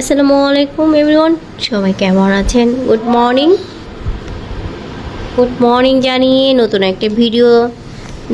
আসসালামু আলাইকুম এভরিওয়ান সবাই কেমন আছেন? গুড মর্নিং গুড মর্নিং জানিয়ে নতুন একটা ভিডিও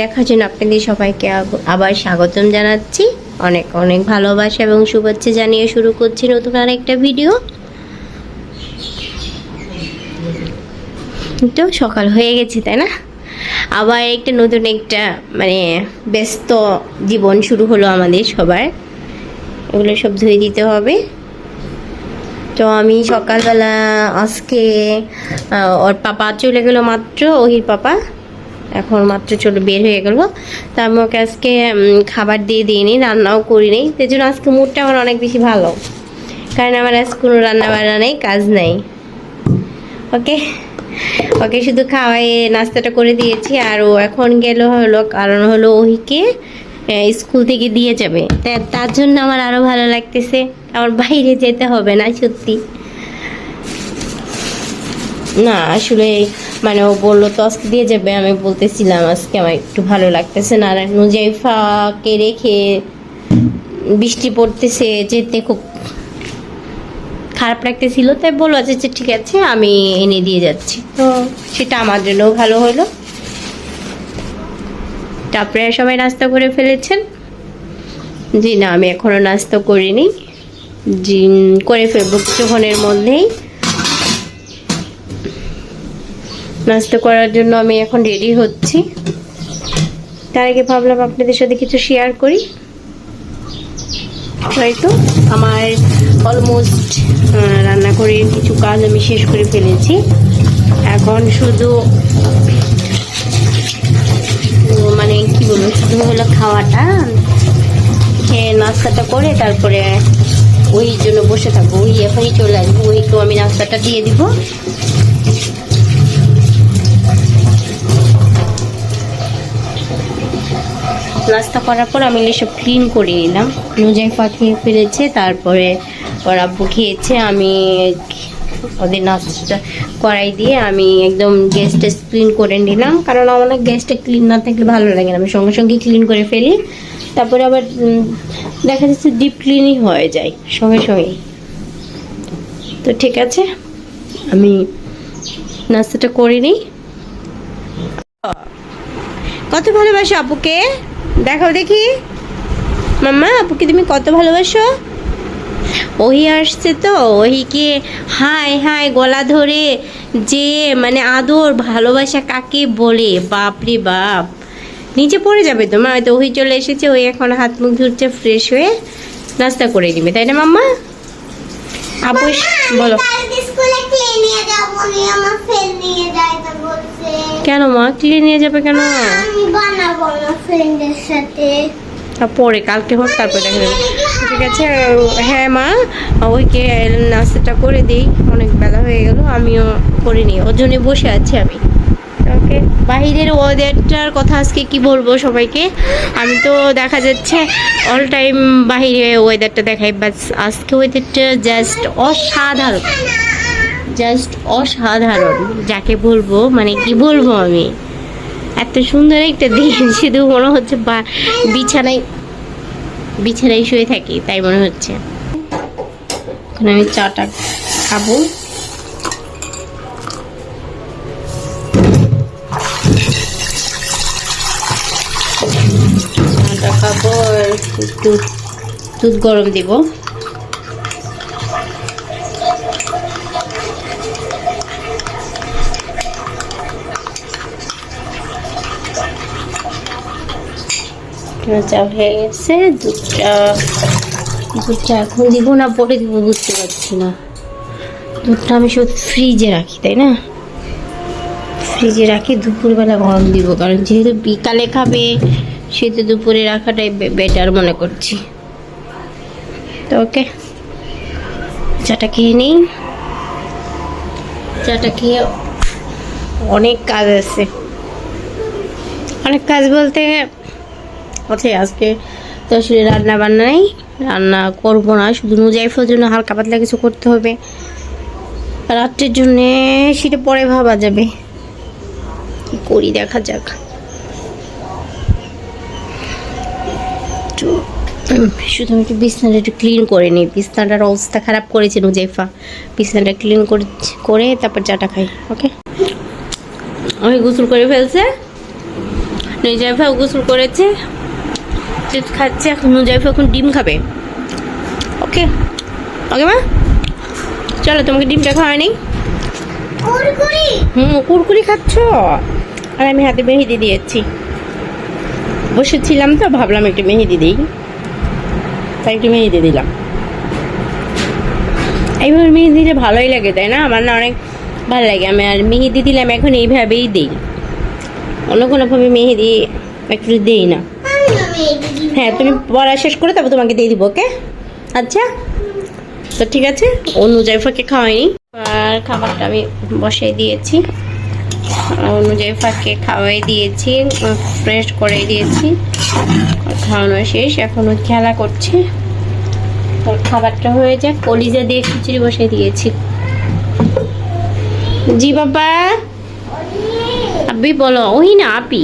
দেখার জন্য আপনাদের সবাইকে আবার স্বাগতম জানাচ্ছি। অনেক অনেক ভালোবাসা এবং শুভেচ্ছা জানিয়ে শুরু করছি নতুন আর একটা ভিডিও তো সকাল হয়ে গেছে, তাই না? আবার একটা নতুন একটা মানে ব্যস্ত জীবন শুরু হলো আমাদের সবার। এগুলো সব ধুয়ে দিতে হবে। তো আমি সকালবেলা আজকে ওর পাপা চলে গেল মাত্র, ওহির পাপা। এখন মাত্র চলে বের হয়ে গেল। তা আমি ওকে আজকে খাবার দিয়ে দিইনি, রান্নাও করিনি। সেই জন্য আজকে মুডটা আমার অনেক বেশি ভালো। কারণ আমার আজ কোনো রান্না বান্না নেই, কাজ নেই। ওকে? ওকে শুধু খাওয়াই নাস্তাটা করে দিয়েছি। আর ও এখন গেল হলো, কারণ হলো ওহিকে স্কুল থেকে দিয়ে যাবে। তার জন্য আমার আরও ভালো লাগতেছে। আমার বাইরে যেতে হবে না সত্যি। না আসলে মানে ও বলল তো আজকে দিয়ে যাবে আমি বলতেছিলাম আজকে আমার একটু ভালো লাগতেছে না। আর নুজাইফাকে রেখে বৃষ্টি পড়তেছে যেতে খুব খারাপ লাগতেছিল তাই বলল আচ্ছা আচ্ছা, ঠিক আছে আমি এনে দিয়ে যাচ্ছি। তো সেটা আমার জন্যও ভালো হলো। তারপরে সবাই নাস্তা করে ফেলেছেন? জি না, আমি এখনও নাস্তা করিনি। জি করে ফেলব কিছুক্ষণের মধ্যেই। নাস্তা করার জন্য আমি এখন রেডি হচ্ছি। তার আগে ভাবলাম আপনাদের সাথে কিছু শেয়ার করি। হয়তো আমার অলমোস্ট রান্না করে কিছু কাজ আমি শেষ করে ফেলেছি। এখন শুধু মানে কি বলব, শুধু হলো খাওয়াটা, খেয়ে নাস্তাটা করে তারপরে ওই জন্য বসে থাকব, ওই এখনই চলে আসব ওইকেও আমি নাস্তাটা দিয়ে দিব। নাস্তা করার পর আমি এসব ক্লিন করে নিলাম। নুজাইফা খেয়ে ফেলেছে, তারপরে ওর আব্বু খেয়েছে, আমি ওদের নাস্তাটা করাই দিয়ে আমি একদম গ্যাসটা ক্লিন করে নিলাম। কারণ আমার গ্যাসটা ক্লিন না থাকলে ভালো লাগে না। আমি সঙ্গে সঙ্গে ক্লিন করে ফেলি। তারপরে আবার দেখা যাচ্ছে ডিপ ক্লিনই হয়ে যায় সঙ্গে সঙ্গেই। তো ঠিক আছে, আমি নাস্তাটা করে নিই। কত ভালোবাসো আপুকে? দেখাও দেখি। মাম্মা, আপুকে তুমি কত ভালোবাসো? ওহি আসছে তো ওহিকে হাই হাই গলা ধরে যে মানে আদর ভালোবাসা কাকে বলে? বাপরে বাপ। নিচে পড়ে যাবে তো মা? হয়তো ওহি চলে এসেছে ওই এখন হাত মুখ ধুচ্ছে ফ্রেশ হয়ে নাস্তা করে দিবে তাই না মাম্মা? আপু বলো। কেন মা? ক্লিয়ে নিয়ে যাবে কেন? পরে কালকে হোক তারপরে দেখা যাবে। ঠিক আছে হ্যাঁ মা, ওইকে নাস্তাটা করে দিই, অনেক বেলা হয়ে গেল, আমিও করে নিই, ওর জন্য বসে আছি আমি। ওকে, বাহিরের ওয়েদারটার কথা আজকে কি বলব সবাইকে? আমি তো দেখা যাচ্ছে অল টাইম বাহিরে ওয়েদারটা দেখাই বাট আজকে ওয়েদারটা জাস্ট অসাধারণ। জাস্ট অসাধারণ, যাকে বলব মানে কি বলব আমি? এত সুন্দর একটা দিন, শুধু মনে হচ্ছে বিছানায় বিছানায় শুয়ে থাকি, তাই মনে হচ্ছে। এখন আমি চাটা খাব। চাটা খাব একটু দুধ গরম দিব। চা হয়ে গেছে, দুধটা দুধটা এখন দিব না, পরে দিব, বুঝতে পারছি না। দুধটা আমি শুধু ফ্রিজে রাখি, তাই না? ফ্রিজে রাখি, দুপুরবেলা গরম দিব, কারণ যেহেতু বিকালে খাবে, সেহেতু দুপুরে রাখাটাই বেটার মনে করছি। তো ওকে, চাটা খেয়ে নিই। চাটা খেয়ে অনেক কাজ আছে। অনেক কাজ বলতে আছে আজকে তো আসলে রান্না বান্না নেই, রান্না করব না, শুধু নুজাইফের জন্য হালকা পাতলা কিছু করতে হবে। রাত্রের জন্যে সেটা পরে ভাবা যাবে। কি করি দেখা যাক। শুধু আমি একটু বিছনাটা একটু ক্লিন করে নিই। বিছনাটার অবস্থা খারাপ করেছে নুজাইফা বিছনাটা ক্লিন করে তারপর চাটা খাই ওকে আমি গোসল করে ফেলছে। নুজাইফা গোসল করেছে। দুধ খাচ্ছে এখন নুজাইফা এখন ডিম খাবে। ওকে ওকে মা? চলো তোমাকে ডিমটা খাওয়া নেই। কুরকুরি! হুম কুরকুরি খাচ্ছ? আর আমি হাতে মেহেদি দিয়েছি বসেছিলাম তো ভাবলাম একটু মেহেদি দিই। তাই একটু মেহেদি দিলাম। এইভাবে মেহেদি দিলে ভালোই লাগে তাই না? আমার না অনেক ভালো লাগে। আমি আর মেহেদি দিলাম এখন এইভাবেই দিই। অন্য কোনোভাবে মেহেদি একটু দিই না। হ্যাঁ তুমি পড়া শেষ করে তারপর তোমাকে দিয়ে দিব, ওকে? আচ্ছা। তো ঠিক আছে অনু অনুজাইফাকে খাওয়াইনি আর খাবারটা আমি বসাই দিয়েছি। অনু অনুজাইফাকে খাওয়াই দিয়েছি ফ্রেশ করে দিয়েছি। খাওয়ানো শেষ, এখন ও খেলা করছে। তো খাবারটা হয়ে যাক, কলিজা দিয়ে খিচুড়ি বসিয়ে দিয়েছি। জি বাবা। আবি বলো, ওই না আপি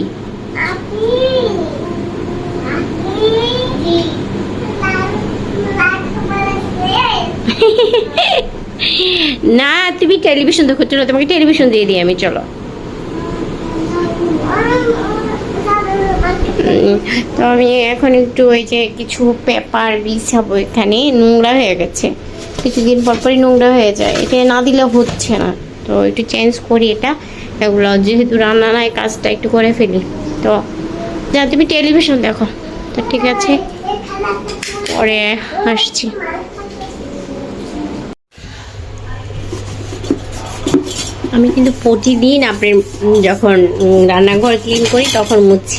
না, তুমি টেলিভিশন দেখো, চলো, তোমাকে টেলিভিশন দিয়ে দিই আমি, চলো। তো আমি এখন একটু ওই যে কিছু পেপার বিছাবো এখানে, নোংরা হয়ে গেছে। কিছুদিন পর পরই নোংরা হয়ে যায়, এটা না দিলে হচ্ছে না। তো একটু চেঞ্জ করি এটা, এগুলো যেহেতু রান্না নাই, কাজটা একটু করে ফেলি। তো, যা, তুমি টেলিভিশন দেখো। তো ঠিক আছে। পরে আসছি। আমি কিন্তু প্রতিদিন আপনার উম, যখন রান্নাঘর ক্লিন করি তখন মুছি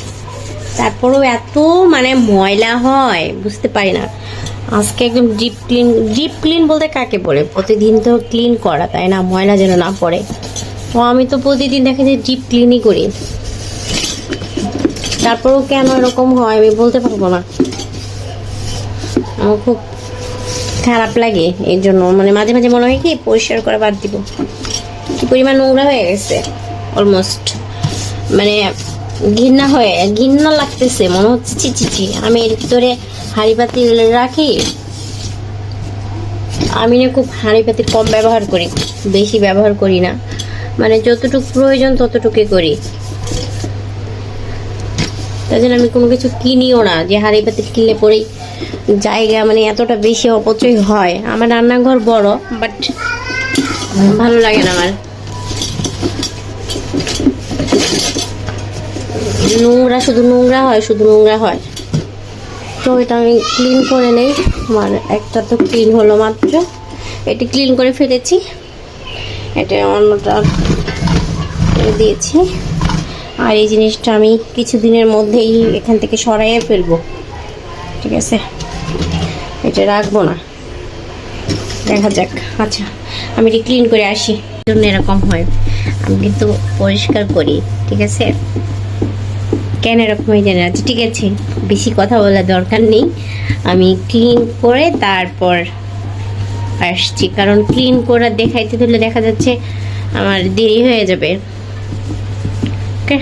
তারপরেও এত মানে ময়লা হয় বুঝতে পারি না। আজকে একদম ডিপ ক্লিন ডিপ ক্লিন বলতে কাকে বলে? প্রতিদিন তো ক্লিন করা তাই না? ময়লা যেন না পড়ে। তো আমি তো প্রতিদিন দেখা যায় ডিপ ক্লিনই করি। তারপরেও কেন এরকম হয় আমি বলতে পারব না। আমার খুব খারাপ লাগে এই জন্য। মানে মাঝে মাঝে মনে হয় কি, পরিষ্কার করে বাদ দিব। কি পরিমাণ নোংরা হয়ে গেছে অলমোস্ট মানে ঘৃণা হয়ে, ঘৃণা লাগতেছে, মনে হচ্ছে চি চি আমি এর ভিতরে হাঁড়ি পাতি রাখি। আমি না খুব হাঁড়ি পাতি কম ব্যবহার করি, বেশি ব্যবহার করি না। মানে যতটুকু প্রয়োজন ততটুকুই করি। তাই জন্য আমি কোনো কিছু কিনিও না, যে হাঁড়ি পাতি কিনলে পরেই জায়গা মানে এতটা বেশি অপচয় হয়। আমার রান্নাঘর বড় বাট ভালো লাগে না আমার। নোংরা, শুধু নোংরা হয়, শুধু নোংরা হয়। তো এটা আমি ক্লিন করে নেই। আমার একটা তো ক্লিন হলো মাত্র। এটি ক্লিন করে ফেলেছি। এটা অন্যটা দিয়েছি। আর এই জিনিসটা আমি কিছুদিনের মধ্যেই এখান থেকে সরাইয়ে ফেলব। ঠিক আছে? এটা রাখব না। দেখা যাক। আচ্ছা আমি এটি ক্লিন করে আসি। জন্য এরকম হয়। আমি কিন্তু পরিষ্কার করি, ঠিক আছে? কেন এরকম হয়ে জানি না? আচ্ছা ঠিক আছে। বেশি কথা বলার দরকার নেই। আমি ক্লিন করে তারপর আসছি। কারণ ক্লিন করে দেখাইতে ধরলে দেখা যাচ্ছে আমার দেরি হয়ে যাবে। ওকে।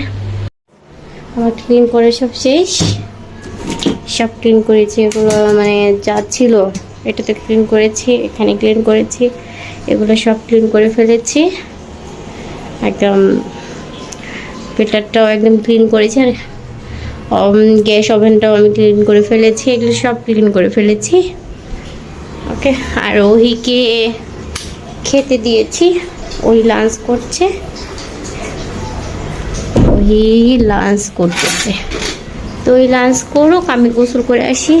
আমার ক্লিন করে সব শেষ। সব ক্লিন করেছি, এগুলো মানে যা ছিল, এটাতে ক্লিন করেছি, এখানে ক্লিন করেছি, এগুলো সব ক্লিন করে ফেলেছি। একদম পেটারটাও একদম ক্লিন করেছি, আর গ্যাস ওভেনটাও আমি ক্লিন করে ফেলেছি, এগুলো সব ক্লিন করে ফেলেছি। ওকে, আর ওহিকে খেতে দিয়েছি, ওই লাঞ্চ করছে। ওই লাঞ্চ করতেছে। তো ওই লাঞ্চ করুক, আমি গোসল করে আসি।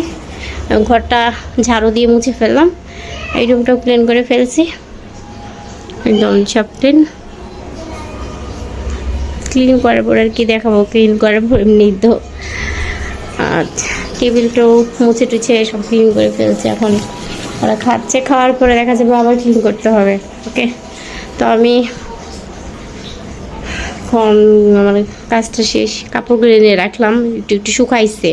ঘরটা ঝাড়ু দিয়ে মুছে ফেললাম। এই রুমটাও ক্লিন করে ফেলছি। একদম সব ক্লিন ক্লিন করার পর আর কি দেখাবো ক্লিন করার পর এমনি তো। আচ্ছা টেবিলটাও মুছে টুছে সব ক্লিন করে ফেলছে এখন। ওরা খাচ্ছে, খাওয়ার পরে দেখা যাবে আবার ক্লিন করতে হবে ওকে তো আমি এখন আমার কাজটা শেষ কাপড়গুলো এনে রাখলাম, একটু একটু শুকাইছে,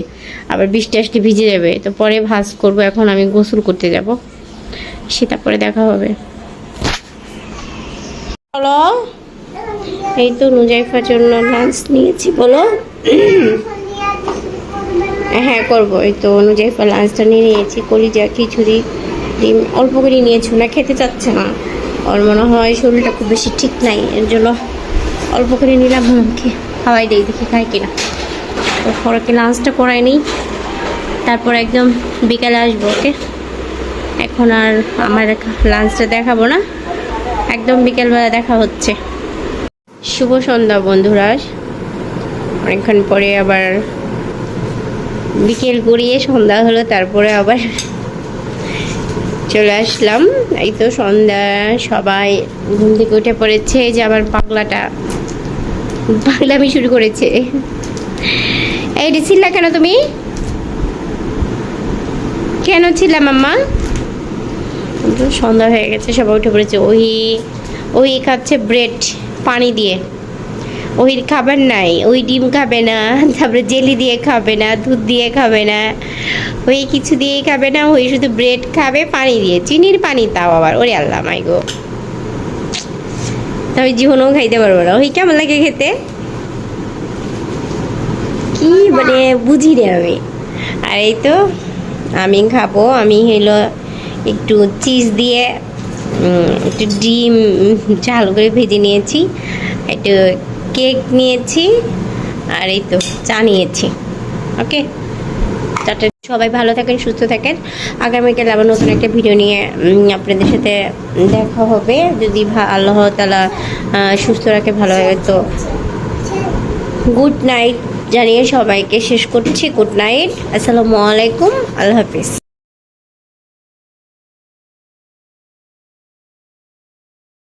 আবার বৃষ্টি আসলে ভিজে যাবে, তো পরে ভাজ করব, এখন আমি গোসল করতে যাব, সেটা পরে দেখা হবে। বলো? এই তো নুজাইফার জন্য লাঞ্চ নিয়েছি, বলো? হ্যাঁ করব, এই তো অনুযায়ী লাঞ্চটা নিয়ে নিয়েছি, কলিজা, খিচুড়ি, ডিম, অল্প করে নিয়েছি না খেতে চাচ্ছে না। ওর মনে হয় শরীরটা খুব বেশি ঠিক নাই, এর জন্য অল্প করে নিলাম আমাকে খাওয়াই দিই, দেখি খাই কিনা। তো লাঞ্চটা করাই নিই। তারপর একদম বিকালে আসব ওকে। এখন আর আমার লাঞ্চটা দেখাবো না। একদম বিকেলবেলা দেখা হচ্ছে। শুভ সন্ধ্যা বন্ধুরা। অনেকক্ষণ পরে আবার বিকেল গড়িয়ে সন্ধ্যা হলো, তারপরে আবার চলে আসলাম। এই তো সন্ধ্যা, সবাই ঘুম থেকে উঠে পড়েছে। যে আমার পাগলাটা পাগলামি শুরু করেছে। এই ছিলা কেন তুমি? কেন ছিলাম মাম্মা? সন্ধ্যা হয়ে গেছে, সবাই উঠে পড়েছে। ওই ওই খাচ্ছে ব্রেড, পানি দিয়ে। ওই খাবার নাই ওই ডিম খাবে না, তারপরে জেলি দিয়ে খাবে না, দুধ দিয়ে খাবে না। ওই কিছু দিয়েই খাবে না ওই শুধু ব্রেড খাবে, পানি দিয়ে। চিনির পানি তাও আবার, ওরে আল্লাহ, মাই গো। তবে জীবনেও খাইতে পারব না। ওই কেমন লাগে খেতে? কি মানে বুঝি রে আমি। আর এই তো, আমি খাব, আমি হলো একটু চিজ দিয়ে একটু ডিম, ঝাল করে ভেজে নিয়েছি, একটু কেক নিয়েছি, আর এই তো চা নিয়েছি। ওকে? তাতে সবাই ভালো থাকেন, সুস্থ থাকেন। আগামীকাল আবার নতুন একটা ভিডিও নিয়ে আপনাদের সাথে দেখা হবে। যদি আল্লাহ তালা সুস্থ রাখে, ভালো হয় তো গুড নাইট জানিয়ে সবাইকে শেষ করছি। গুড নাইট আসসালামু আলাইকুম। আল্লাহ হাফিজ।